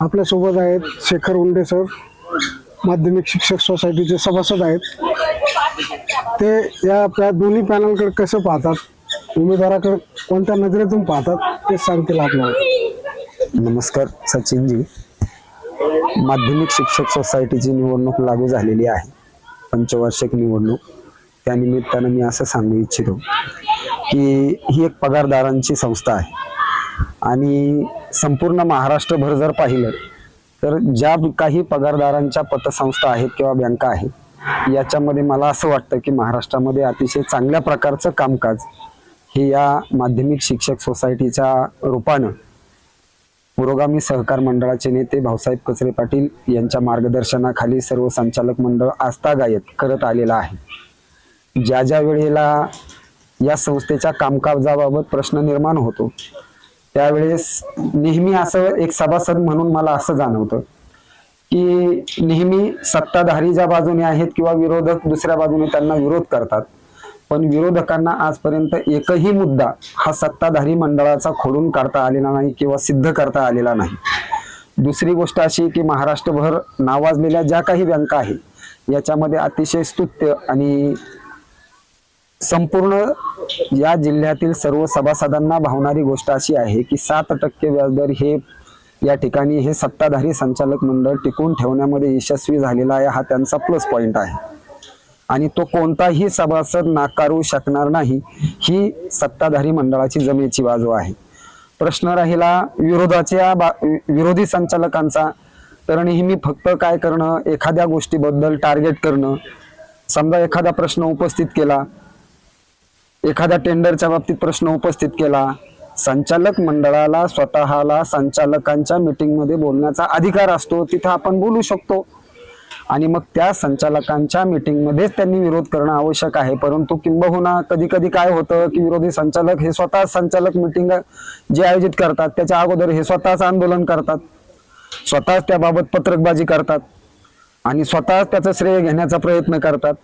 आपल्यासोबत आहेत शेखर उंडे सर माध्यमिक शिक्षक सोसायटीचे सभासद आहेत. ते या आपल्या दोन्ही पॅनलकडे कसं पाहतात? उमेदवाराकडे कोणत्या नजरेतून पाहतात? ते सांगतील आपल्याला. नमस्कार सचिनजी. माध्यमिक शिक्षक सोसायटीची निवडणूक लागू झालेली आहे. पंचवार्षिक निवडणूक. त्या निमित्तानं मी असं सांगू इच्छितो की ही एक पगारदारांची संस्था आहे. आणि संपूर्ण महाराष्ट्रभर जर पाहिलं तर ज्या काही पगारदारांच्या पतसंस्था आहेत किंवा बँका आहेत याच्यामध्ये मला असं वाटतं की महाराष्ट्रामध्ये अतिशय चांगल्या प्रकारचं कामकाज हे या माध्यमिक शिक्षक सोसायटीच्या रूपानं पुरोगामी सहकार मंडळाचे नेते भाऊसाहेब कचरे पाटील यांच्या मार्गदर्शनाखाली सर्व संचालक मंडळ आस्थागायत करत आलेला आहे. ज्या ज्या वेळेला या संस्थेच्या कामकाजाबाबत प्रश्न निर्माण होतो त्यावेळेस नेहमी असं एक सभासद म्हणून मला असं जाणवतं की नेहमी सत्ताधारी ज्या बाजूने आहेत किंवा विरोधक दुसऱ्या बाजूने त्यांना विरोध करतात पण विरोधकांना आजपर्यंत एकही मुद्दा हा सत्ताधारी मंडळाचा खोडून काढता आलेला नाही किंवा सिद्ध करता आलेला नाही. दुसरी गोष्ट अशी की महाराष्ट्रभर नावाजलेल्या ज्या काही बँका आहेत याच्यामध्ये अतिशय स्तुत्य आणि संपूर्ण या जिल्ह्यातील सर्व सभासदांना भावणारी गोष्ट अशी आहे की सात टक्के व्याजदर हे या ठिकाणी हे सत्ताधारी संचालक मंडळ टिकून ठेवण्यामध्ये यशस्वी झालेला आहे हा त्यांचा प्लस पॉइंट आहे. आणि तो कोणताही सभासद नाकारू शकणार नाही ही सत्ताधारी मंडळाची जमेची बाजू आहे. प्रश्न राहिला विरोधाच्या बा- विरोधी संचालकांचा तर नेहमी फक्त काय करणं एखाद्या गोष्टीबद्दल टार्गेट करणं. समजा एखादा प्रश्न उपस्थित केला एखाद्या टेंडरच्या बाबतीत प्रश्न उपस्थित केला. संचालक मंडळाला स्वतःला संचालकांच्या मीटिंगमध्ये बोलण्याचा अधिकार असतो तिथं आपण बोलू शकतो. आणि मग त्या संचालकांच्या मीटिंगमध्येच त्यांनी विरोध करणं आवश्यक आहे. परंतु किंबहुना कधी कधी काय होतं की विरोधी संचालक हे स्वतः संचालक मीटिंग जे आयोजित करतात त्याच्या अगोदर हे स्वतःच आंदोलन करतात. स्वतःच त्याबाबत पत्रकबाजी करतात. आणि स्वतःच त्याचं श्रेय घेण्याचा प्रयत्न करतात.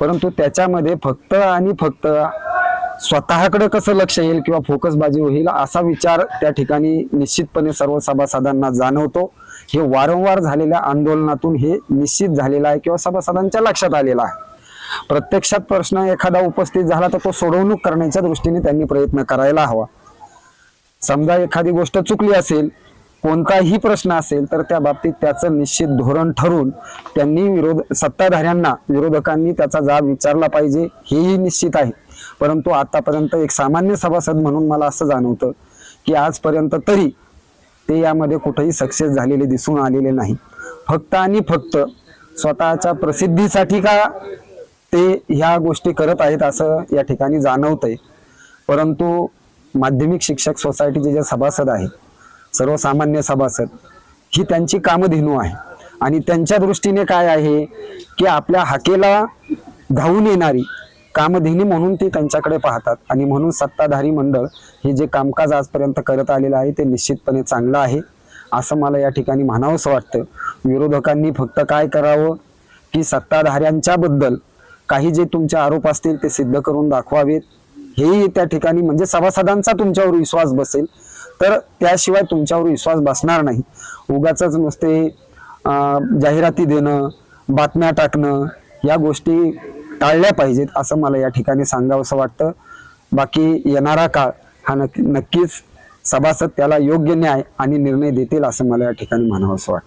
परंतु त्याच्यामध्ये फक्त आणि फक्त स्वतःकडे कसं लक्ष येईल किंवा फोकसबाजी होईल असा विचार त्या ठिकाणी निश्चितपणे सर्व सभासदांना जाणवतो. हे वारंवार झालेल्या आंदोलनातून हे निश्चित झालेलं आहे किंवा सभासदांच्या लक्षात आलेलं आहे. प्रत्यक्षात प्रश्न एखादा उपस्थित झाला तर तो सोडवणूक करण्याच्या दृष्टीने त्यांनी प्रयत्न करायला हवा. समजा एखादी गोष्ट चुकली असेल कोणताही प्रश्न असेल तर त्या बाबतीत त्याचं निश्चित धोरण ठरून त्यांनी विरोध सत्ताधाऱ्यांना विरोधकांनी त्याचा जाब विचारला पाहिजे हेही निश्चित आहे. परंतु आतापर्यंत एक सामान्य सभासद म्हणून मला असं जाणवतं की आजपर्यंत तरी ते यामध्ये कुठेही सक्सेस झालेले दिसून आलेले नाही. फक्त आणि फक्त स्वतःच्या प्रसिद्धीसाठी का ते ह्या गोष्टी करत आहेत असं या ठिकाणी जाणवतंय. परंतु माध्यमिक शिक्षक सोसायटीचे जे सभासद आहेत सर्वसामान्य सभासद ही त्यांची कामधेनू आहे. आणि त्यांच्या दृष्टीने काय आहे की आपल्या हाकेला धावून येणारी कामधेनी म्हणून ते त्यांच्याकडे पाहतात. आणि म्हणून सत्ताधारी मंडळ हे जे कामकाज आजपर्यंत करत आलेलं आहे ते निश्चितपणे चांगलं आहे. असं मला या ठिकाणी म्हणावंसं वाटतं. विरोधकांनी फक्त काय करावं? की सत्ताधाऱ्यांच्या बद्दल काही जे तुमचे आरोप असतील ते सिद्ध करून दाखवावेत. हेही त्या ठिकाणी म्हणजे सभासदांचा तुमच्यावर विश्वास बसेल. तर त्याशिवाय तुमच्यावर विश्वास बसणार नाही. उगाच नुसते जाहिराती देणं बातम्या टाकणं या गोष्टी टाळल्या पाहिजेत असं मला या ठिकाणी सांगावंसं वाटतं. बाकी येणारा काळ हा नक्की नक्कीच सभासद त्याला योग्य न्याय आणि निर्णय देतील असं मला या ठिकाणी म्हणावंसं वाटतं.